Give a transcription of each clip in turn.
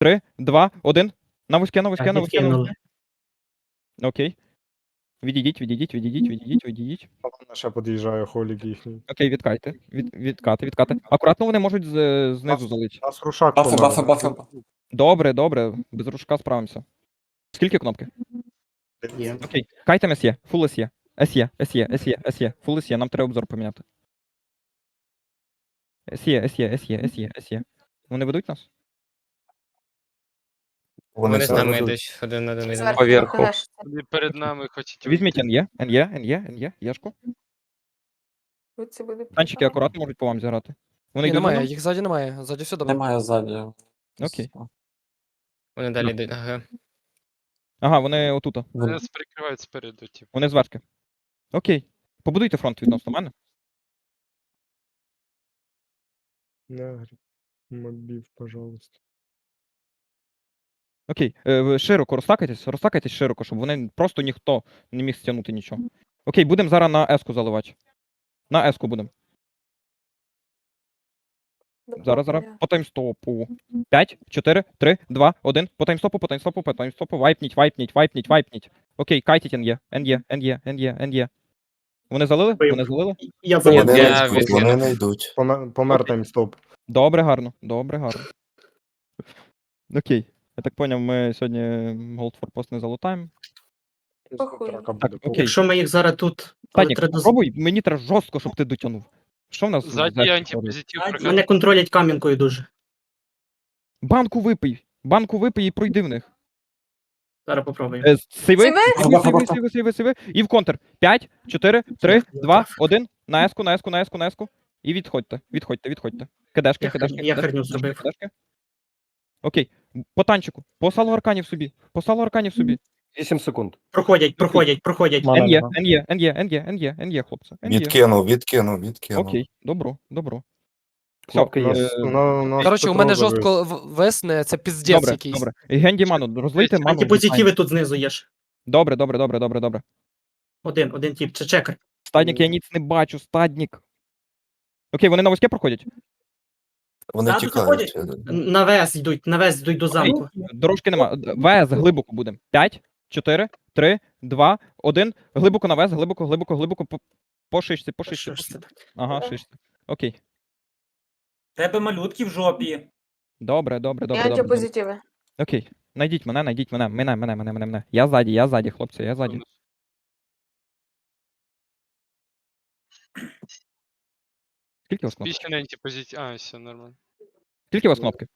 три, два, один. На вузьке, на вузьке, на вузьке, на вузьке. Окей. Відійдіть, відійдіть, відійдіть, відійдіть, відійдіть. Ще під'їжджає холік їхній. Окей, відкайте. Від, відкати, відкати. Акуратно вони можуть з, знизу залити. Нас рушак Бафи, помер. бафи, бафи. Добре, добре. Без рушка справимося. Скільки кнопки? Є. Окей. Кайтем СЄ, фул СЄ. СЄ, СЄ, СЄ, СЄ, фул СЄ, нам треба обзор поміняти. СЄ, СЄ, СЄ, СЄ, СЄ. Вони ведуть нас? Вони з нами йдуть один на один. йдемо. Поверху. Вони перед нами хочуть. Візьміть НЄ, НЄ, НЄ, НЄ, Єшку. Це буде Танчики акуратно можуть по вам зіграти. Вони Ні, йдуть немає, їх ззаді немає. Ззаді все добре. Немає ззаді. Окей. Вони далі йдуть. Ага. Ага, вони отут. Вони нас прикривають спереду, типу. Вони зверхи. Окей. Побудуйте фронт відносно мене. Не, мобів, пожалуйста. Окей. Е, широко розтакайтесь, розтакайтесь широко, щоб вони просто ніхто не міг стягнути нічого. Окей, будемо зараз на еску заливати. На еску будемо. Зараз, зараз. По таймстопу. 5, 4, 3, 2, 1. По таймстопу, по таймстопу, по таймстопу. Вайпніть, вайпніть, вайпніть, вайпніть. Окей, кайтіть НЄ, НЄ, НЄ, НЄ, НЄ. Вони залили? Вони залили? Я йдуть, відкинув. вони не йдуть. Помер, помер таймстоп. Добре, гарно. Добре, гарно. Окей. Я так поняв, ми сьогодні Gold Forpost не залутаємо. Похуй. Так, окей. Якщо ми їх зараз тут. Танік, треба... з- спробуй, мені треба жорстко, щоб ти дотягнув. Що в нас? Ззаді антипозитив? Мене контролять кам'янкою дуже. Банку випий. Банку випий і пройди в них. Зараз попробую. Е, Сейви, Сейви? сейви, сейви, сейви, сейви, сейви. І в контр. 5, 4, 3, 2, 1. На еску, на еску, на еску, на еску. І відходьте, відходьте, відходьте. Кидешки, Я кидешки, я херню кидешки, зробив. кидешки. Окей. По танчику. По салу арканів собі. По салу арканів собі. 8 секунд. Проходять, проходять, проходять. Мана НЄ, нема. НЄ, НЄ, НЄ, НЄ, НЄ, хлопці. НЄ. Відкинув, відкинув, відкинув. Окей, добро, добро. Все, Кнопки є. Е, на, Коротше, у мене жорстко в- весне, це піздець добре, якийсь. добре. Генді ману, розлийте ману. Антипозитиви тут знизу є ж. Добре, добре, добре, добре, добре. Один, один тип. Це чекер. Стадник, я ніц не бачу, стадник. Окей, вони на вузьке проходять. Вони Ззаду тікають. На ВС йдуть, на ВС йдуть до замку. Дорожки нема. ВС глибоко будемо. 5, 4, 3, 2, 1. Глибоко на ВС, глибоко, глибоко, глибоко. По, по шишці, по шишці. Що ж це таке? Ага, шишці. Окей. Тебе малютки в жопі. Добре, добре, добре, добре. добре. антипозитиви. Окей. Найдіть мене, найдіть мене. Мене, мене, мене, мене, мене. Я ззаді, я ззаді, хлопці, я ззаді. Скільки у вас кнопки? Спічний антипозитив. А, все, нормально. Скільки у вас кнопки?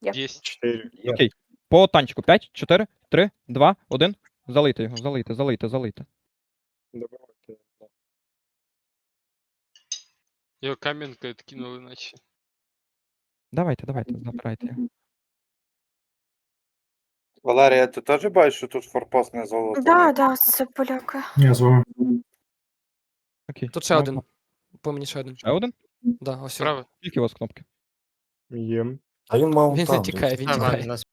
Єсть. Чотири. Окей. По танчику. 5, 4, 3, 2, 1. Залийте його, залийте, залийте, залийте. Добивайте. Його кам'янкою відкинули, наче. Давайте, давайте, забирайте його. Валерія, ти теж бачиш, що тут форпост не золото? Да, да, це поляки. Я з вами. Окей. Тут ще Ну, один. По мені ще один. Ще один? Да, ось. Справа. Скільки у вас кнопки? Є. А він мав Він там. тікає, він А, тікає. нас